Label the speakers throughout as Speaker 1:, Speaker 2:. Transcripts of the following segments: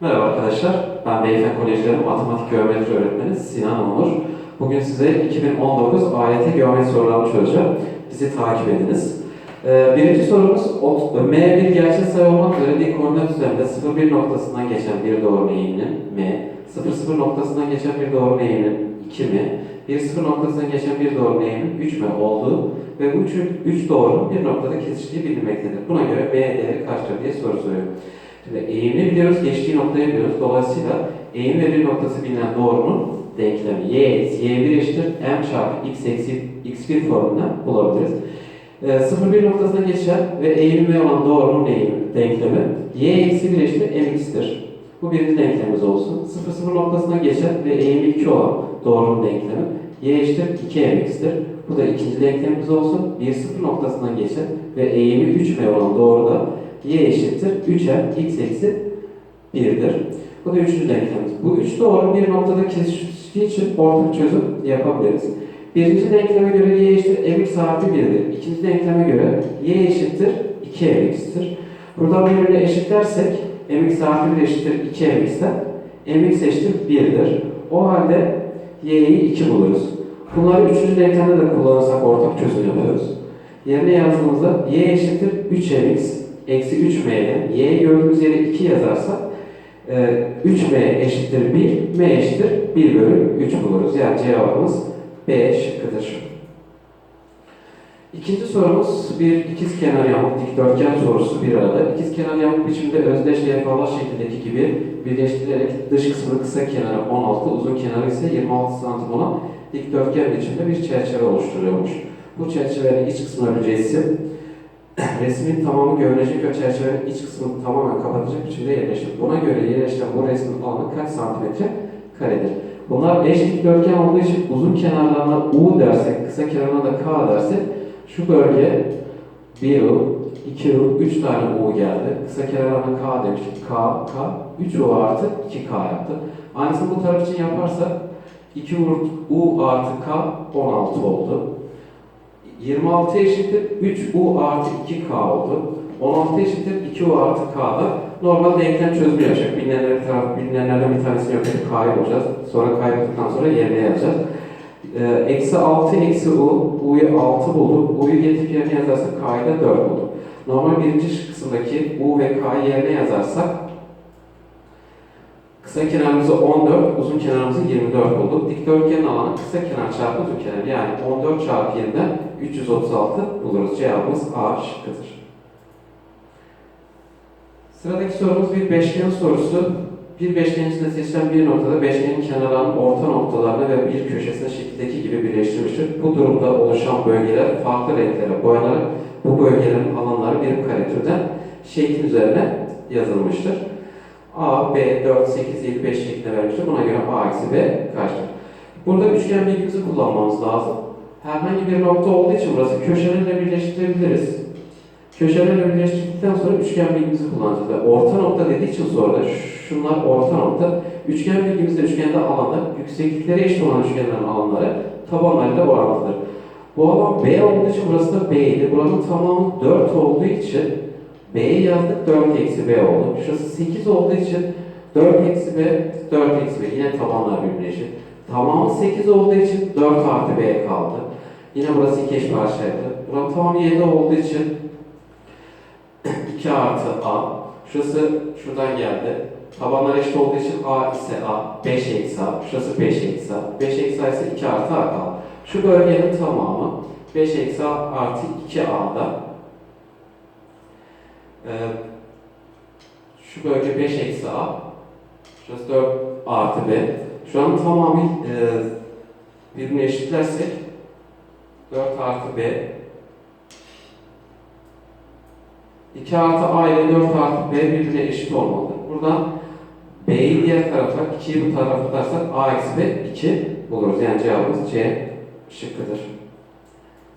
Speaker 1: Merhaba arkadaşlar, ben Beyfen Kolejleri Matematik Geometri Öğretmeni Sinan Onur. Bugün size 2019 AYT geometri sorularını çözeceğim. Bizi takip ediniz. Ee, birinci sorumuz, M bir gerçek sayı olmak üzere dik koordinat üzerinde 0,1 noktasından geçen bir doğrunun eğiminin M, 0,0 noktasından geçen bir doğrunun eğiminin 2 mi, 1,0 noktasından geçen bir doğrunun eğiminin 3 mi olduğu ve bu üç, üç doğrunun bir noktada kesiştiği bilinmektedir. Buna göre M değeri kaçtır diye soru soruyor. Şimdi eğimini biliyoruz, geçtiği noktayı biliyoruz. Dolayısıyla eğim ve bir noktası bilinen doğrunun denklemi y, y1 eşittir m çarpı x eksi x1 formunda bulabiliriz. Ee, 0,1 noktasına geçen ve eğimi olan doğrunun eğimi denklemi y eksi 1 eşittir mx'tir. Bu birinci denklemimiz olsun. 0,0 noktasına geçen ve eğimi 2 olan doğrunun denklemi y eşittir 2mx'tir. Bu da ikinci denklemimiz olsun. 1,0 noktasından geçen ve eğimi 3m olan doğru da y eşittir 3m x eksi 1'dir. Bu da üçüncü denklemimiz. Bu üç doğru bir noktada kesiştiği için ortak çözüm yapabiliriz. Birinci denkleme göre y eşittir mx artı 1'dir. İkinci denkleme göre y eşittir 2mx'tir. Buradan birbirine eşitlersek mx artı 1 eşittir 2mx'ten mx eşittir 1'dir. O halde y'yi 2 buluruz. Bunları üçüncü denklemde de kullanırsak ortak çözüm yapıyoruz. Yerine yazdığımızda y eşittir 3mx eksi 3m'ye y'yi gördüğümüz yere 2 yazarsak e, 3m eşittir 1, m eşittir 1 bölü 3 buluruz. Yani cevabımız B şıkkıdır. İkinci sorumuz bir ikiz yamuk dikdörtgen sorusu bir arada. İkiz yamuk biçimde özdeş levhalar şeklindeki gibi birleştirilerek dış kısmı kısa kenarı 16, uzun kenarı ise 26 santim olan dikdörtgen biçimde bir çerçeve oluşturuyormuş. Bu çerçevenin iç kısmına bir resim, resmin tamamı görünecek ve çerçevenin iç kısmını tamamen kapatacak biçimde yerleşir. Buna göre yerleştiren bu resmin alanı kaç santimetre karedir? Bunlar eş dikdörtgen olduğu için uzun kenarlarına U dersek, kısa kenarına da K dersek şu bölge 1 U, 2 U, 3 tane U geldi. Kısa kenarlarına K demiştik. K, K, 3 U artı 2K yaptı. Aynısını bu taraf için yaparsak 2 U, U artı K 16 oldu. 26 eşittir 3U artı 2K oldu. 16 eşittir 2U artı K'da normal denklem çözümü yapacak. Bilinenler taraf, bilinenlerden bir tanesini edip K'yı bulacağız. Sonra K'yı sonra yerine yazacağız. Ee, eksi 6 eksi U, U'yu 6 bulduk. U'yu getirip yerine yazarsak K'yı da 4 bulduk. Normal birinci kısımdaki U ve K'yı yerine yazarsak Kısa kenarımızı 14, uzun kenarımızı 24 bulduk. Dikdörtgenin alanı kısa kenar çarpı uzun kenar. Yani 14 çarpı 7'den 336 buluruz. Cevabımız A şıkkıdır. Sıradaki sorumuz bir beşgen sorusu. Bir beşgenin içinde seçilen bir noktada beşgenin kenarlarının orta noktalarını ve bir köşesine şekildeki gibi birleştirmiştir. Bu durumda oluşan bölgeler farklı renklere boyanarak bu bölgelerin alanları birim kare türden şeklin üzerine yazılmıştır. A, B, 4, 8, 7, 5 şeklinde vermiştir. Buna göre A eksi B kaçtır? Burada üçgen bilgimizi kullanmamız lazım. Herhangi bir nokta olduğu için burası köşelerle birleştirebiliriz. Köşelerle birleştirdikten sonra üçgen bilgimizi kullanacağız. Ve orta nokta dediği için soruda şunlar orta nokta. Üçgen bilgimizde üçgende alanlar, yükseklikleri eşit olan üçgenlerin alanları tabanlarıyla orantılıdır. Bu alan B olduğu için burası da B idi. Buranın tamamı 4 olduğu için B'ye yazdık 4 eksi B oldu. Şurası 8 olduğu için 4 eksi B, 4 eksi B. Yine tabanlar birbirine eşit. Tamamı 8 olduğu için 4 artı B kaldı. Yine burası iki eş parçaydı. Buranın tamamı 7 olduğu için 2 artı A. Şurası şuradan geldi. Tabanlar eşit olduğu için A ise A, 5 eksi A. Şurası 5 eksi A. 5 eksi A ise 2 artı A kaldı. Şu bölgenin tamamı 5 eksi A artı 2 A'da ee, şu bölge 5 eksi A, şurası 4 artı B. Şu an tamamı e, birbirine eşitlersek 4 artı B 2 artı A ile 4 artı B birbirine eşit olmalıdır. Buradan B'yi diğer tarafa, 2'yi bu tarafa tutarsak A eksi B 2 buluruz. Yani cevabımız C şıkkıdır.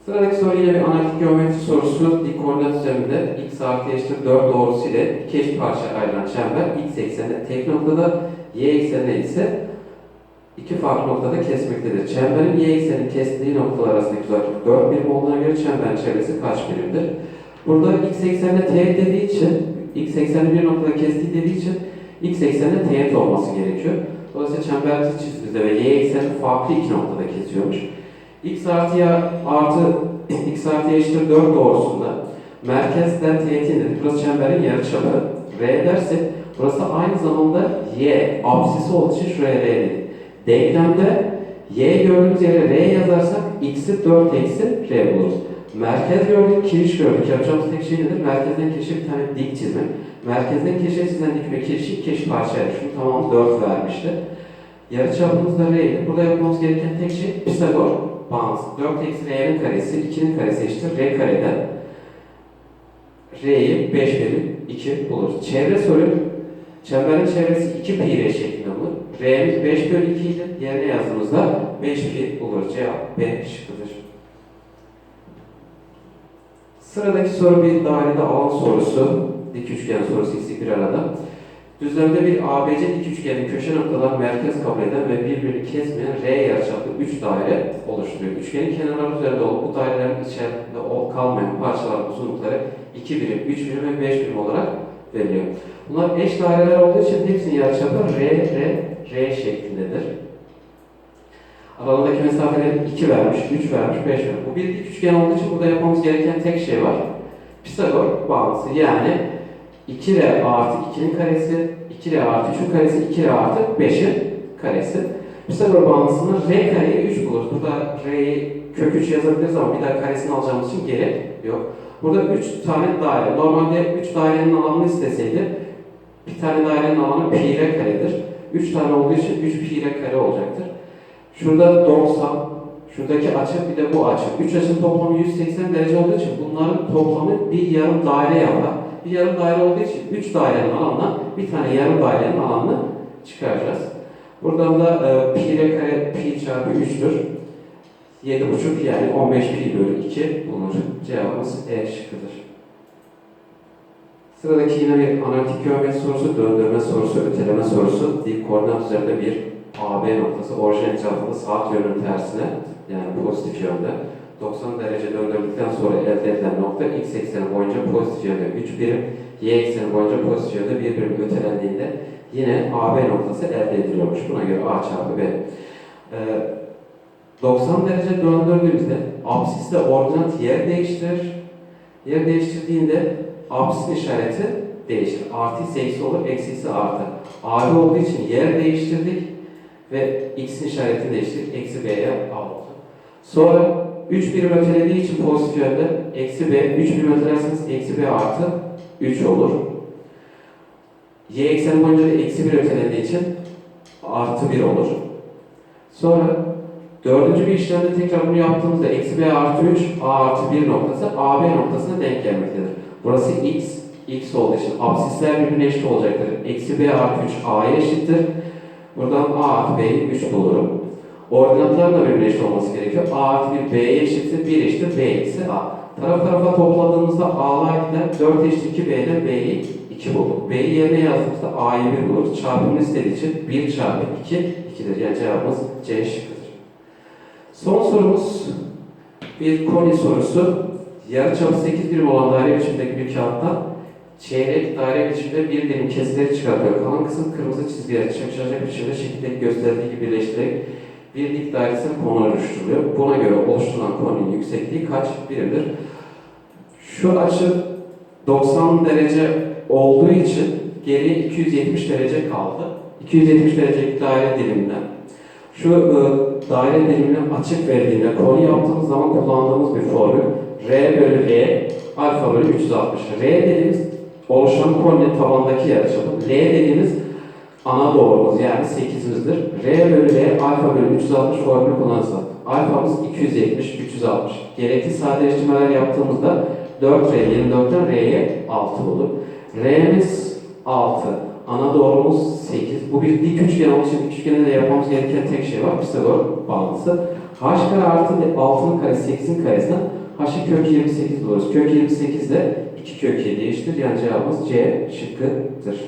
Speaker 1: Sıradaki soru yine bir analitik geometri sorusu. Dik koordinat üzerinde x artı eşittir 4 doğrusu ile iki eş parça ayrılan çember x ekseninde tek noktada y eksenine ise iki farklı noktada kesmektedir. Çemberin y eksenini kestiği noktalar arasındaki uzaklık 4 birim olduğuna göre çemberin çevresi kaç birimdir? Burada x eksenine t dediği için, x eksenini bir noktada kestiği dediği için x ekseninde teğet olması gerekiyor. Dolayısıyla çemberimizi çizdiğimizde ve y ekseni farklı iki noktada kesiyormuş. X artı ya artı x artı eşittir 4 doğrusunda merkezden teğet indirdik. Burası çemberin yarıçapı. R dersek burası aynı zamanda y apsisi olduğu için şuraya R dedik. Denklemde y gördüğümüz yere R yazarsak x'i 4 eksi R buluruz. Merkez gördük, kiriş gördük. Yapacağımız tek şey nedir? Merkezden kirişe bir tane dik çizmek. Merkezden kirişe çizilen dik ve kirişi iki parçaya düşün. Tamam 4 vermişti. Yarı çapımız da R'ydi. Burada yapmamız gereken tek şey Pisagor bağıntısı. 4 eksi R'nin karesi, 2'nin karesi eşittir R kareden. R'yi 5 bölü 2 buluruz. Çevre soru, çemberin çevresi 2 pi R şeklinde olur. R'miz 5 bölü 2 idi. Yerine yazdığımızda 5 pi olur. Cevap B şıkkıdır. Sıradaki soru bir dairede alan sorusu. Dik üçgen sorusu ikisi bir arada. Düzlemde bir ABC dik üçgenin köşe noktalar merkez kabul eden ve birbirini kesmeyen R yarıçaplı 3 daire oluşturuyor. Üçgenin kenarları üzerinde olup bu dairelerin içerisinde ol- kalmayan parçaların uzunlukları 2 birim, 3 birim ve 5 birim olarak veriliyor. Bunlar eş daireler olduğu için hepsinin yarıçapı R, R, R şeklindedir. Aralarındaki mesafeleri 2 vermiş, 3 vermiş, 5 vermiş. Bu bir dik üçgen olduğu için burada yapmamız gereken tek şey var. Pisagor bağıntısı yani 2R artı 2'nin karesi, 2R artı 3'ün karesi, 2R artı 5'in karesi. Pisagor bağıntısında R kareyi 3 buluruz. Burada R'yi kök 3 yazabiliriz ama bir daha karesini alacağımız için gerek yok. Burada 3 tane daire. Normalde 3 dairenin alanını isteseydi bir tane dairenin alanı pi r karedir. 3 tane olduğu için 3 pi r kare olacaktır. Şurada 90, şuradaki açı bir de bu açı. 3 açının toplamı 180 derece olduğu için bunların toplamı bir yarım daire yapar. Bir yarım daire olduğu için 3 dairenin alanına bir tane yarım dairenin alanını çıkaracağız. Buradan da e, pi r kare pi çarpı 3'tür. 7,5 yani 15 pi bölü 2 bulunur. Cevabımız E şıkkıdır. Sıradaki yine bir analitik geometri sorusu, döndürme sorusu, öteleme sorusu. Dik koordinat üzerinde bir AB noktası orijin etrafında saat yönünün tersine yani pozitif yönde 90 derece döndürdükten sonra elde edilen nokta x ekseni boyunca pozitif yönde 3 birim, y ekseni boyunca pozitif yönde 1 birim ötelendiğinde yine AB noktası elde ediliyormuş. Buna göre A çarpı B. Ee, 90 derece döndürdüğümüzde absisle ordinat yer değiştirir. Yer değiştirdiğinde absisin işareti değişir. Artı ise eksi olur, eksi ise artı. AB olduğu için yer değiştirdik ve x'in işaretini değiştirdik. Eksi b'ye a oldu. Sonra 3 birim ötelediği için pozitif yönde eksi b, 3 birim ötelerseniz eksi b artı 3 olur. Y ekseni boyunca da eksi 1 ötelediği için artı 1 olur. Sonra dördüncü bir işlemde tekrar bunu yaptığımızda eksi b artı 3, a artı 1 noktası AB noktasına denk gelmektedir. Burası x, x olduğu için absisler birbirine eşit olacaktır. Eksi b artı 3 a'ya eşittir. Buradan a artı b'yi 3 bulurum. Birbirine eşit olması gerekiyor. a artı 1 b'ye eşittir, 1 eşittir b eksi a. Taraf tarafa topladığımızda a'lar gider, 4 eşittir 2 b'den b'yi 2 bulduk. B'yi yerine yazdığımızda a'yı 1 buluruz. Çarpımını istediği için 1 çarpı 2, 2'dir. Yani cevabımız C şıkkıdır. Son sorumuz bir koni sorusu. Yarıçapı 8 birim olan daire biçimindeki bir kağıttan çeyrek daire biçimde bir dilim kesileri çıkartıyor. Kalan kısım kırmızı çizgiler şaşıracak biçimde şekildeki gösterdiği gibi birleştirerek bir dik dairesinin konu oluşturuluyor. Buna göre oluşturulan konunun yüksekliği kaç birimdir? Şu açı 90 derece olduğu için geriye 270 derece kaldı. 270 derecelik daire diliminden şu e, daire dilimine açık verdiğinde konu yaptığımız zaman kullandığımız bir formül R bölü R alfa bölü 360. R dediğimiz oluşan koninin tabandaki yarıçapı. L dediğimiz ana doğrumuz yani 8'imizdir. R bölü R alfa bölü 360 formülü kullanırsak alfamız 270, 360. Gerekli sadeleştirmeler yaptığımızda 4R 24'ten R'ye 6 olur. R'miz 6. Ana doğrumuz 8. Bu bir dik üçgen olduğu için dik üçgende de yapmamız gereken tek şey var. Pisagor bağıntısı. H kare artı 6'nın karesi 8'in karesinden H'ı kök 28 buluruz. Kök 28 de 2 kök 7 eşittir. Yani cevabımız C şıkkıdır.